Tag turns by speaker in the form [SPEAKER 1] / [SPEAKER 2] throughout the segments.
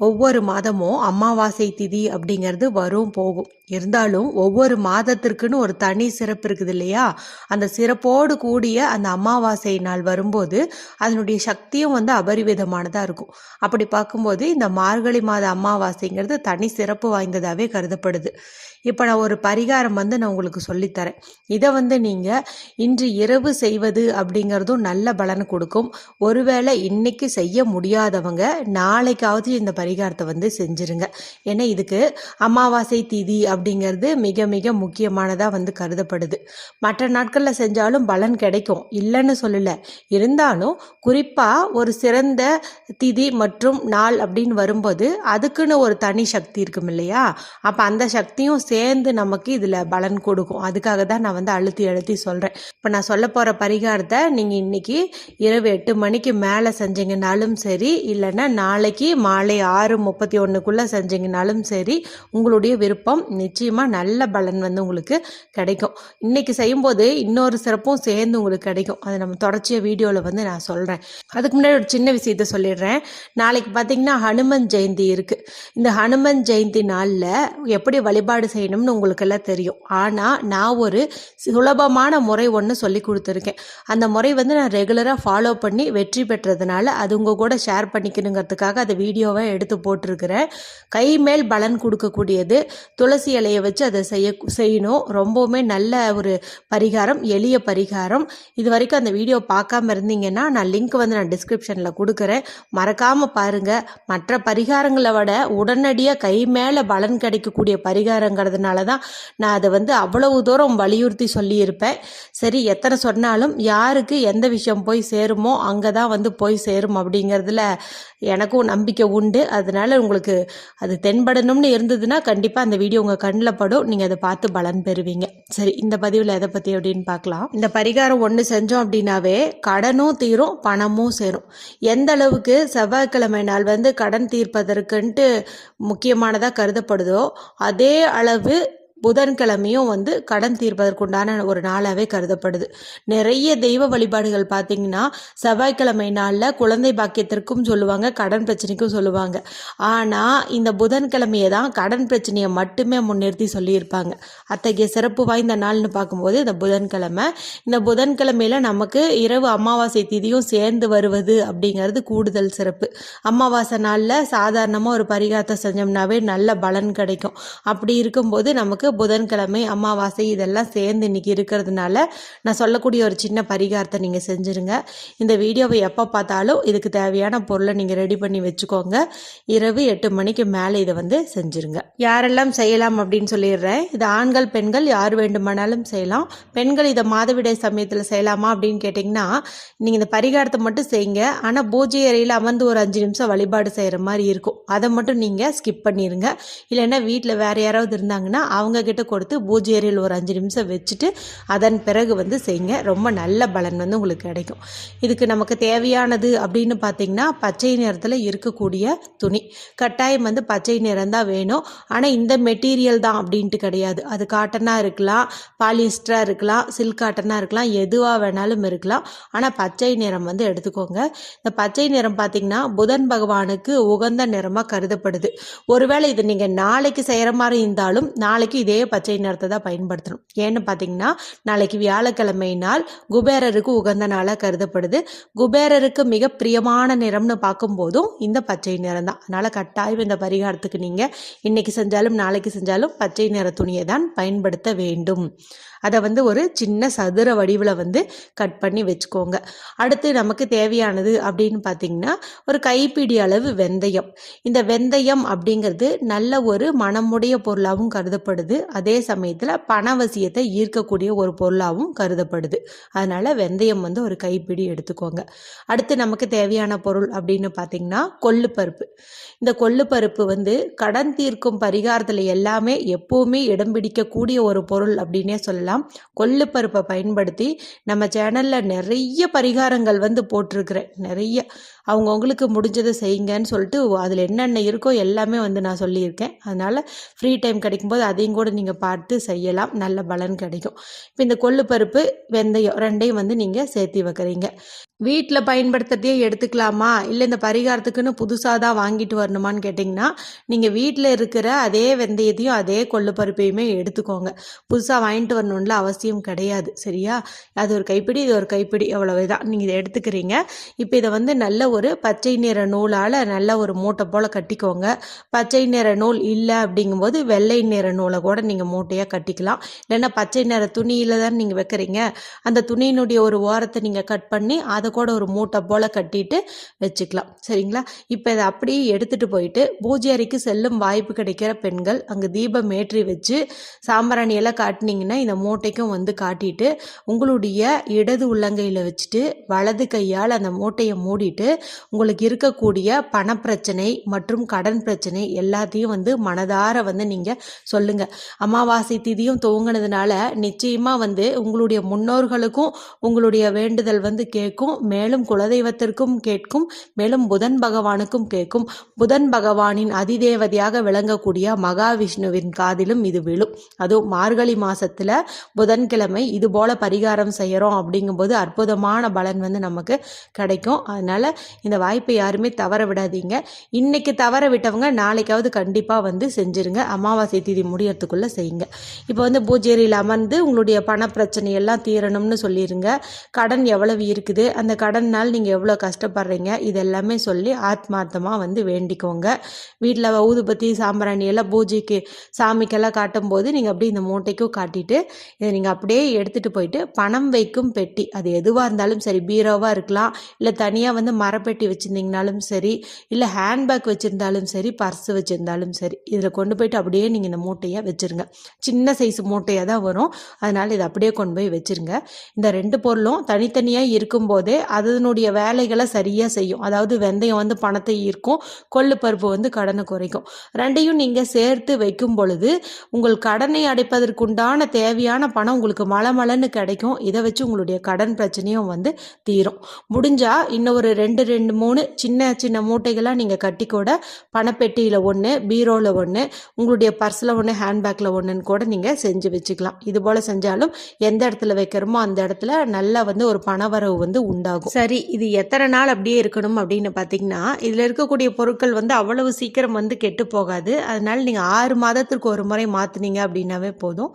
[SPEAKER 1] ஒவ்வொரு மாதமும் அமாவாசை திதி அப்படிங்கிறது வரும் போகும். இருந்தாலும் ஒவ்வொரு மாதத்திற்குன்னு ஒரு தனி சிறப்பு இருக்குது இல்லையா? அந்த சிறப்போடு கூடிய அந்த அமாவாசை நாள் வரும்போது அதனுடைய சக்தியும் வந்து அபரிவிதமானதாக இருக்கும். அப்படி பார்க்கும்போது இந்த மார்கழி மாத அமாவாசைங்கிறது தனி சிறப்பு வாய்ந்ததாகவே கருதப்படுது. இப்போ நான் ஒரு பரிகாரம் வந்து நான் உங்களுக்கு சொல்லித்தரேன். இதை வந்து நீங்கள் இன்று இரவு செய்வது அப்படிங்கிறதும் நல்ல பலன் கொடுக்கும். ஒருவேளை இன்னைக்கு செய்ய முடியாதவங்க நாளைக்காவது இந்த பரி பரிகாரத்தை வந்து செஞ்சுருங்க. ஏன்னா இதுக்கு அமாவாசை திதி அப்படிங்கிறது மிக மிக முக்கியமானதாக வந்து கருதப்படுது. மற்ற நாட்களில் செஞ்சாலும் பலன் கிடைக்கும். இல்லைன்னு சொல்லலை. இருந்தாலும் குறிப்பாக ஒரு சிறந்த திதி மற்றும் நாள் அப்படின்னு வரும்போது அதுக்குன்னு ஒரு தனி சக்தி இருக்கும் இல்லையா? அப்போ அந்த சக்தியும் சேர்ந்து நமக்கு இதில் பலன் கொடுக்கும். அதுக்காக தான் நான் வந்து அழுத்தி அழுத்தி சொல்கிறேன் இப்போ நான் சொல்ல போகிற பரிகாரத்தை நீங்கள் இன்னைக்கு இரவு எட்டு மணிக்கு மேலே செஞ்சீங்கனாலும் சரி இல்லைன்னா நாளைக்கு மாலை ஆறு முப்பத்தி ஒன்றுக்குள்ளே செஞ்சீங்கனாலும் சரி உங்களுடைய விருப்பம் நிச்சயமாக நல்ல பலன் வந்து உங்களுக்கு கிடைக்கும். இன்றைக்கி செய்யும்போது இன்னொரு சிறப்பும் சேர்ந்து உங்களுக்கு கிடைக்கும். அதை நம்ம தொடர்ச்சியாக வீடியோவில் வந்து நான் சொல்கிறேன் அதுக்கு முன்னாடி ஒரு சின்ன விஷயத்த சொல்லிடுறேன். நாளைக்கு பார்த்தீங்கன்னா ஹனுமன் ஜெயந்தி இருக்குது இந்த ஹனுமன் ஜெயந்தி நாளில் எப்படி வழிபாடு செய்யணும்னு உங்களுக்கெல்லாம் தெரியும். ஆனால் நான் ஒரு சுலபமான முறை ஒன்று சொல்லி கொடுத்துருக்கேன். அந்த முறை வந்து நான் ரெகுலராக ஃபாலோ பண்ணி வெற்றி பெற்றதுனால அது உங்கள் கூட ஷேர் பண்ணிக்கணுங்கிறதுக்காக அதை வீடியோவை எடுத்து போட்டிருக்கிறேன் கை மேல் பலன் கொடுக்கக்கூடியது. துளசி இலையை வச்சு அதை செய்ய செய்யணும். ரொம்பவுமே நல்ல ஒரு பரிகாரம் எளிய பரிகாரம். இது வரைக்கும் அந்த வீடியோ பார்க்காம இருந்தீங்கன்னா நான் லிங்க் வந்து நான் டிஸ்கிரிப்ஷனில் கொடுக்குறேன். மறக்காமல் பாருங்கள் மற்ற பரிகாரங்களை விட உடனடியாக கை மேலே பலன் கிடைக்கக்கூடிய பரிகாரங்கிறதுனால தான் நான் அதை வந்து அவ்வளவு தூரம் வலியுறுத்தி சொல்லியிருப்பேன். சரி எத்தனை சொன்னாலும் யாருக்கு எந்த விஷயம் போய் சேருமோ அங்கே தான் வந்து போய் சேரும் அப்படிங்கிறதுல எனக்கும் நம்பிக்கை உண்டு. அதனால் உங்களுக்கு அது தென்படணும்னு இருந்ததுன்னா கண்டிப்பாக அந்த வீடியோ உங்கள் கண்ணில் படும். நீங்கள் அதை பார்த்து பலன் பெறுவீங்க. சரி இந்த பதிவில் எதை பற்றி அப்படின்னு பார்க்கலாம். இந்த பரிகாரம் ஒன்று செஞ்சோம் அப்படின்னாவே கடனும் தீரும் பணமும் சேரும். எந்த அளவுக்கு செவ்வாய்க்கிழமை நாள் வந்து கடன் தீர்ப்பதற்குன்ட்டு முக்கியமானதாக கருதப்படுதோ அதே அளவு புதன்கிழமையும் வந்து கடன் தீர்ப்பதற்குண்டான ஒரு நாளாகவே கருதப்படுது. நிறைய தெய்வ வழிபாடுகள் பார்த்தீங்கன்னா செவ்வாய்க்கிழமை நாளில் குழந்தை பாக்கியத்திற்கும் சொல்லுவாங்க கடன் பிரச்சனைக்கும் சொல்லுவாங்க. ஆனால் இந்த புதன்கிழமையை தான் கடன் பிரச்சனையை மட்டுமே முன்னிறுத்தி சொல்லியிருப்பாங்க. அத்தகைய சிறப்பு வாய்ந்த நாள்னு பார்க்கும்போது இந்த புதன்கிழமை இந்த புதன்கிழமையில் நமக்கு இரவு அமாவாசை திதியும் சேர்ந்து வருவது அப்படிங்கிறது கூடுதல் சிறப்பு. அமாவாசை நாளில் சாதாரணமாக ஒரு பரிகாரத்தை செஞ்சோம்னாவே நல்ல பலன் கிடைக்கும். அப்படி இருக்கும்போது நமக்கு புதன்கிழமை அமாவாசை இதெல்லாம் சேர்ந்து இன்னைக்கு இருக்கிறதுனால நான் சொல்லக்கூடிய ஒரு சின்ன பரிகாரத்தை நீங்கள் செஞ்சுருங்க. இந்த வீடியோவை எப்போ பார்த்தாலும் இதுக்கு தேவையான பொருளை நீங்கள் ரெடி பண்ணி வச்சுக்கோங்க. இரவு எட்டு மணிக்கு மேலே இதை வந்து செஞ்சுருங்க. யாரெல்லாம் செய்யலாம் அப்படின்னு சொல்லிடுறேன். இது ஆண்கள் பெண்கள் யார் வேண்டுமானாலும் செய்யலாம். பெண்கள் இதை மாதவிடாய் சமயத்தில் செய்யலாமா அப்படின்னு கேட்டிங்கன்னா நீங்கள் இந்த பரிகாரத்தை மட்டும் செய்யுங்க. ஆனால் பூஜை அறையில் அமர்ந்து ஒரு அஞ்சு நிமிஷம் வழிபாடு செய்கிற மாதிரி இருக்கும். அதை மட்டும் நீங்கள் ஸ்கிப் பண்ணிடுங்க இல்லைன்னா வீட்டில் வேறு யாராவது இருந்தாங்கன்னா அவங்க கிட்ட கொடுத்து பூஜை அறையில் ஒரு அஞ்சு நிமிஷம் வச்சுட்டு அதன் பிறகு வந்து செய்யுங்க. ரொம்ப நல்ல பலன் வந்து உங்களுக்கு கிடைக்கும். இதுக்கு நமக்கு தேவையானது அப்படின்னு பார்த்தீங்கன்னா பச்சை நிறத்தில் இருக்கக்கூடிய துணி. கட்டாயம் வந்து பச்சை நிறம் தான் வேணும். ஆனால் இந்த மெட்டீரியல் தான் அப்படின்ட்டு கிடையாது. அது காட்டனாக இருக்கலாம் பாலிஸ்டராக இருக்கலாம் சில்க் காட்டனாக இருக்கலாம் எதுவாக வேணாலும் இருக்கலாம். ஆனால் பச்சை நிறம் வந்து எடுத்துக்கோங்க. இந்த பச்சை நிறம் பார்த்தீங்கன்னா புதன் பகவானுக்கு உகந்த நிறமாக கருதப்படுது. ஒருவேளை இது நீங்கள் நாளைக்கு செய்கிற மாதிரி இருந்தாலும் நாளைக்கு இதே பச்சை நிறத்தை தான் பயன்படுத்தணும். ஏன்னு பார்த்தீங்கன்னா நாளைக்கு வியாழக்கிழமை நாள் குபேரருக்கு உகந்த நாளாக கருதப்படுது. குபேரருக்கு மிக பிரியமான நிறம்னு பார்க்கும்போதும் இந்த பச்சை நிறம் தான். அதனால் கட்டாயம் இந்த பரிகாரத்துக்கு நீங்கள் இன்றைக்கி செஞ்சாலும் நாளைக்கு செஞ்சாலும் பச்சை நிற துணியை தான் பயன்படுத்த வேண்டும். அதை வந்து ஒரு சின்ன சதுர வடிவில் வந்து கட் பண்ணி வச்சுக்கோங்க. அடுத்து நமக்கு தேவையானது அப்படின்னு பார்த்தீங்கன்னா ஒரு கைப்பிடி அளவு வெந்தயம். இந்த வெந்தயம் அப்படிங்கிறது நல்ல ஒரு மனமுடைய பொருளாகவும் கருதப்படுது. அதே சமயத்தில் பணவசியத்தை ஈர்க்கக்கூடிய ஒரு பொருளாகவும் கருதப்படுது. அதனால் வெந்தயம் வந்து ஒரு கைப்பிடி எடுத்துக்கோங்க. அடுத்து நமக்கு தேவையான பொருள் அப்படின்னு பார்த்தீங்கன்னா கொள்ளுப்பருப்பு. இந்த கொள்ளுப்பருப்பு வந்து கடன் தீர்க்கும் பரிகாரத்தில் எல்லாமே எப்போவுமே இடம் பிடிக்கக்கூடிய ஒரு பொருள் அப்படின்னே சொல்லலாம். கொள்ளுப்பருப்பை பயன்படுத்தி நம்ம சேனலில் நிறைய பரிகாரங்கள் வந்து போட்டிருக்கிறேன். நிறைய அவங்கவுங்களுக்கு முடிஞ்சதை செய்யுங்கன்னு சொல்லிட்டு அதில் என்னென்ன இருக்கோ எல்லாமே வந்து நான் சொல்லியிருக்கேன். அதனால் ஃப்ரீ டைம் கிடைக்கும்போது அதையும் கூட நீங்கள் பார்த்து செய்யலாம். நல்ல பலன் கிடைக்கும். இப்போ இந்த கொள்ளு பருப்பு வெந்தயம் ரெண்டையும் வந்து நீங்கள் சேர்த்து வைக்கிறீங்க. வீட்டில் பயன்படுத்துறதையே எடுத்துக்கலாமா? இல்லை இந்த பரிகாரத்துக்குன்னு புதுசாக தான் வாங்கிட்டு வரணுமான்னு கேட்டிங்கன்னா நீங்கள் வீட்டில் இருக்கிற அதே வெந்தயத்தையும் அதே கொள்ளுப்பருப்பையுமே எடுத்துக்கோங்க. புதுசாக வாங்கிட்டு வரணும்ல அவசியம் கிடையாது. சரியா? அது ஒரு கைப்பிடி இது ஒரு கைப்பிடி. அவ்வளவுதான். நீங்கள் இதை எடுத்துக்கிறீங்க. இப்போ இதை வந்து நல்ல ஒரு பச்சை நிற நூலால் நல்ல ஒரு மூட்டை போல் கட்டிக்கோங்க. பச்சை நிற நூல் இல்லை அப்படிங்கும்போது வெள்ளை நிற நூலை கூட நீங்கள் மூட்டையாக கட்டிக்கலாம். இல்லைன்னா பச்சை நிற துணியில் தான் நீங்கள் வைக்கிறீங்க. அந்த துணியினுடைய ஒரு ஓரத்தை நீங்கள் கட் பண்ணி அதை கூட ஒரு மூட்டை போல் கட்டிட்டு வச்சுக்கலாம். சரிங்களா? இப்போ இதை அப்படியே எடுத்துகிட்டு போயிட்டு பூஜை அறைக்கு செல்லும் வாய்ப்பு கிடைக்கிற பெண்கள் அங்கே தீபம் ஏற்றி வச்சு சாம்பிராணியெல்லாம் காட்டினீங்கன்னா இந்த மூட்டைக்கும் வந்து காட்டிட்டு உங்களுடைய இடது உள்ளங்கையில் வச்சுட்டு வலது கையால் அந்த மூட்டையை மூடிட்டு உங்களுக்கு இருக்கக்கூடிய பணப்பிரச்சனை மற்றும் கடன் பிரச்சனை எல்லாத்தையும் வந்து மனதார வந்து நீங்கள் சொல்லுங்கள் அமாவாசை திதியும் துவங்கினதுனால நிச்சயமாக வந்து உங்களுடைய முன்னோர்களுக்கும் உங்களுடைய வேண்டுதல் வந்து கேட்கும். மேலும் குலதெய்வத்திற்கும் கேட்கும். மேலும் புதன் பகவானுக்கும் கேட்கும். புதன் பகவானின் அதிதேவதையாக விளங்கக்கூடிய மகாவிஷ்ணுவின் காதிலும் இது விழும். அதுவும் மார்கழி மாசத்துல புதன்கிழமை இது போல பரிகாரம் செய்கிறோம் அப்படிங்கும்போது அற்புதமான பலன் வந்து நமக்கு கிடைக்கும். அதனால இந்த வாய்ப்பை யாருமே தவற விடாதீங்க. இன்னைக்கு தவற விட்டவங்க நாளைக்காவது கண்டிப்பாக வந்து செஞ்சுருங்க. அமாவாசை தேதி முடியறதுக்குள்ளே செய்யுங்க. இப்போ வந்து பூஜேரியில் அமர்ந்து உங்களுடைய பண பிரச்சனை எல்லாம் தீரணும்னு சொல்லிடுங்க கடன் எவ்வளவு இருக்குது? அந்த கடனால் நீங்கள் எவ்வளோ கஷ்டப்படுறீங்க? இதெல்லாமே சொல்லி ஆத்மார்த்தமாக வந்து வேண்டிக்கோங்க. வீட்டில் ஊதுபத்தி சாம்பிராணி எல்லாம் பூஜைக்கு சாமிக்கெல்லாம் காட்டும்போது நீங்கள் அப்படியே இந்த மூட்டைக்கும் காட்டிட்டு இதை நீங்கள் அப்படியே எடுத்துகிட்டு போயிட்டு பணம் வைக்கும் பெட்டி. அது எதுவாக இருந்தாலும் சரி பீரோவாக இருக்கலாம் இல்லை தனியாக வந்து அரைப்பெட்டி வச்சுருந்தீங்கனாலும் சரி இல்லை ஹேண்ட்பேக் வச்சுருந்தாலும் சரி பர்ஸ் வச்சுருந்தாலும் சரி இதில் கொண்டு போயிட்டு அப்படியே நீங்கள் இந்த மூட்டையை வச்சுருங்க. சின்ன சைஸ் மூட்டையாக தான் வரும். அதனால் இதை அப்படியே கொண்டு போய் வச்சுருங்க. இந்த ரெண்டு பொருளும் தனித்தனியாக இருக்கும்போதே அதனுடைய வேலைகளை சரியாக செய்யும். அதாவது வெந்தயம் வந்து பணத்தை ஈர்க்கும் கொள்ளு பருப்பு வந்து கடனை குறைக்கும். ரெண்டையும் நீங்கள் சேர்த்து வைக்கும் பொழுது உங்கள் கடனை அடைப்பதற்குண்டான தேவையான பணம் உங்களுக்கு மழை மலைன்னு கிடைக்கும். இதை வச்சு உங்களுடைய கடன் பிரச்சனையும் வந்து தீரும். முடிஞ்சால் இன்னும் ஒரு ரெண்டு ரெண்டு மூணு சின்ன சின்ன மூட்டைகளாக நீங்கள் கட்டி கூட பணப்பெட்டியில் ஒன்று பீரோவில் ஒன்று உங்களுடைய பர்ஸில் ஒன்று ஹேண்ட்பேக்கில் ஒன்றுன்னு கூட நீங்கள் செஞ்சு வச்சுக்கலாம். இது போல் செஞ்சாலும் எந்த இடத்துல வைக்கிறோமோ அந்த இடத்துல நல்லா வந்து ஒரு பணவரவு வந்து உண்டாகும். சரி இது எத்தனை நாள் அப்படியே இருக்கணும் அப்படின்னு பார்த்தீங்கன்னா இதில் இருக்கக்கூடிய பொருட்கள் வந்து அவ்வளவு சீக்கிரம் வந்து கெட்டு போகாது. அதனால் நீங்கள் ஆறு மாதத்திற்கு ஒரு முறை மாற்றினீங்க அப்படின்னாவே போதும்.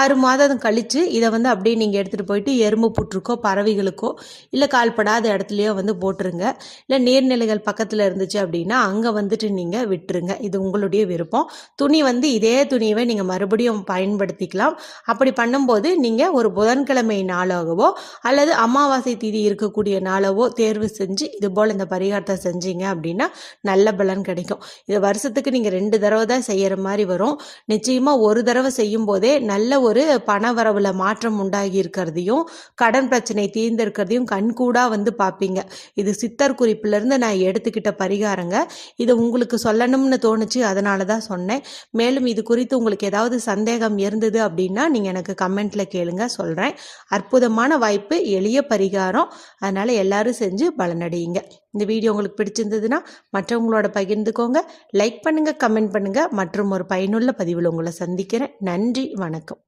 [SPEAKER 1] ஆறு மாதம் கழித்து இதை வந்து அப்படியே நீங்கள் எடுத்துகிட்டு போயிட்டு எறும்பு புற்றுக்கோ பறவைகளுக்கோ இல்லை கால்படாத இடத்துலையோ வந்து போட்டுருங்க. இல்லை நீர்நிலைகள் பக்கத்தில் இருந்துச்சு அப்படின்னா அங்கே வந்துட்டு நீங்கள் விட்டுருங்க. இது உங்களுடைய விருப்பம். துணி வந்து இதே துணியவே நீங்கள் மறுபடியும் பயன்படுத்திக்கலாம். அப்படி பண்ணும்போது நீங்கள் ஒரு புதன்கிழமை நாளாகவோ அல்லது அமாவாசை தீதி இருக்கக்கூடிய நாளாகவோ தேர்வு செஞ்சு இது போல் இந்த பரிகாரத்தை செஞ்சீங்க அப்படின்னா நல்ல பலன் கிடைக்கும். இது வருஷத்துக்கு நீங்கள் ரெண்டு தடவை தான் செய்கிற மாதிரி வரும். நிச்சயமாக ஒரு தடவை செய்யும் போதே நல்ல ஒரு பண வரவில் மாற்றம் உண்டாகி இருக்கிறதையும் கடன் பிரச்சனை தீர்ந்திருக்கிறதையும் கண்கூடாக வந்து பார்ப்பீங்க இது சித்தர் குறிப்பிலிருந்து நான் எடுத்துக்கிட்ட பரிகாரங்க. இதை உங்களுக்கு சொல்லணும்னு தோணுச்சு அதனால தான் சொன்னேன். மேலும் இது குறித்து உங்களுக்கு ஏதாவது சந்தேகம் இருந்தது அப்படின்னா நீங்கள் எனக்கு கமெண்ட்டில் கேளுங்க சொல்கிறேன் அற்புதமான வாய்ப்பு எளிய பரிகாரம். அதனால் எல்லாரும் செஞ்சு பலனடையுங்க. இந்த வீடியோ உங்களுக்கு பிடிச்சிருந்ததுன்னா மற்றவங்களோட பகிர்ந்துக்கோங்க. லைக் பண்ணுங்கள் கமெண்ட் பண்ணுங்கள் மற்றும் ஒரு பயனுள்ள பதிவில் உங்களை சந்திக்கிறேன். நன்றி வணக்கம்.